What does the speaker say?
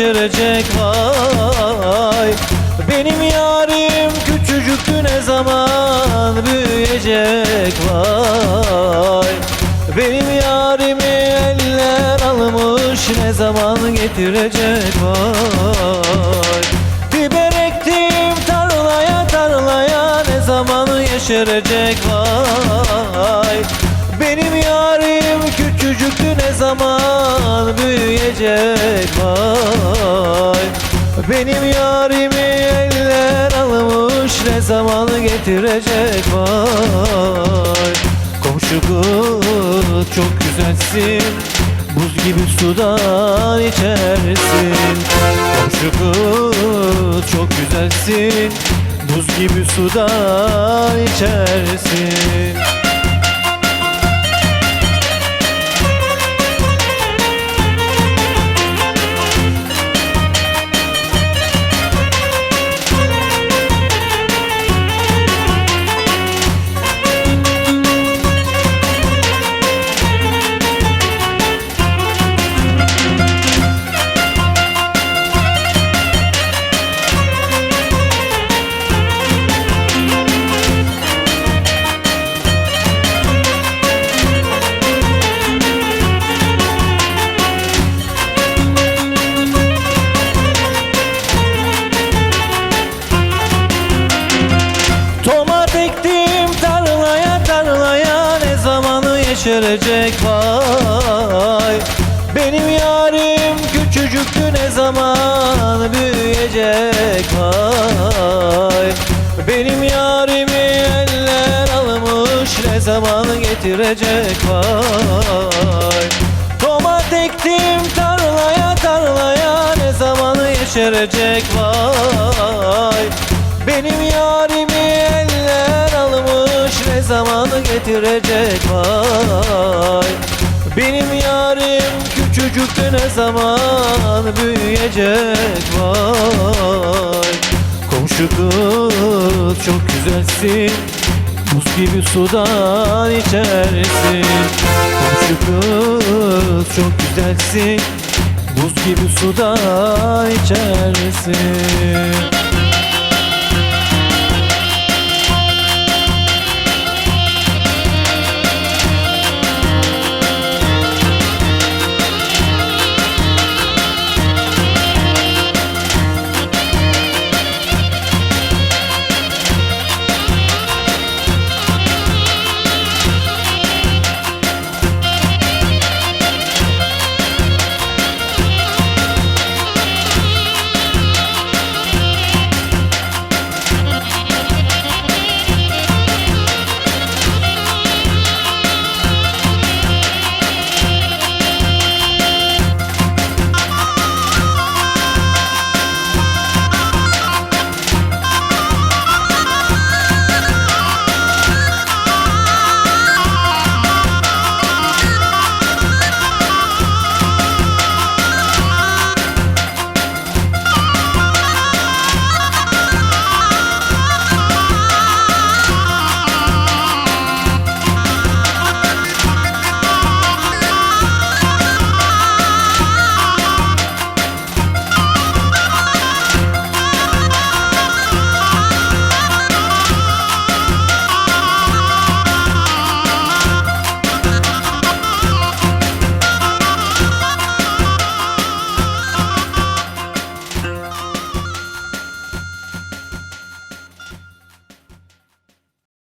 yeşerecek vay. Benim yarim küçücüktü ne zaman büyüyecek vay. Benim yarimi eller almış ne zaman getirecek vay. Biber ektim tarlaya tarlaya ne zaman yeşerecek vay. Benim zaman büyüyecek vay. Benim yarimi eller almış ne zaman getirecek vay. Komşu kız çok güzelsin Buz gibi sudan içersin. Komşu kız çok güzelsin Buz gibi sudan içersin yeşerecek vay. Benim yarim küçücüktü ne zaman büyüyecek vay. Benim yarimi eller almış ne zaman getirecek vay. Tomat ektim tarlaya tarlaya ne zamanı yeşerecek vay. Benim ne zamanı getirecek vay. Benim yarim küçücüktü ne zaman büyüyecek vay. Komşu kız çok güzelsin Buz gibi sudan içersin. Komşu kız çok güzelsin Buz gibi sudan içersin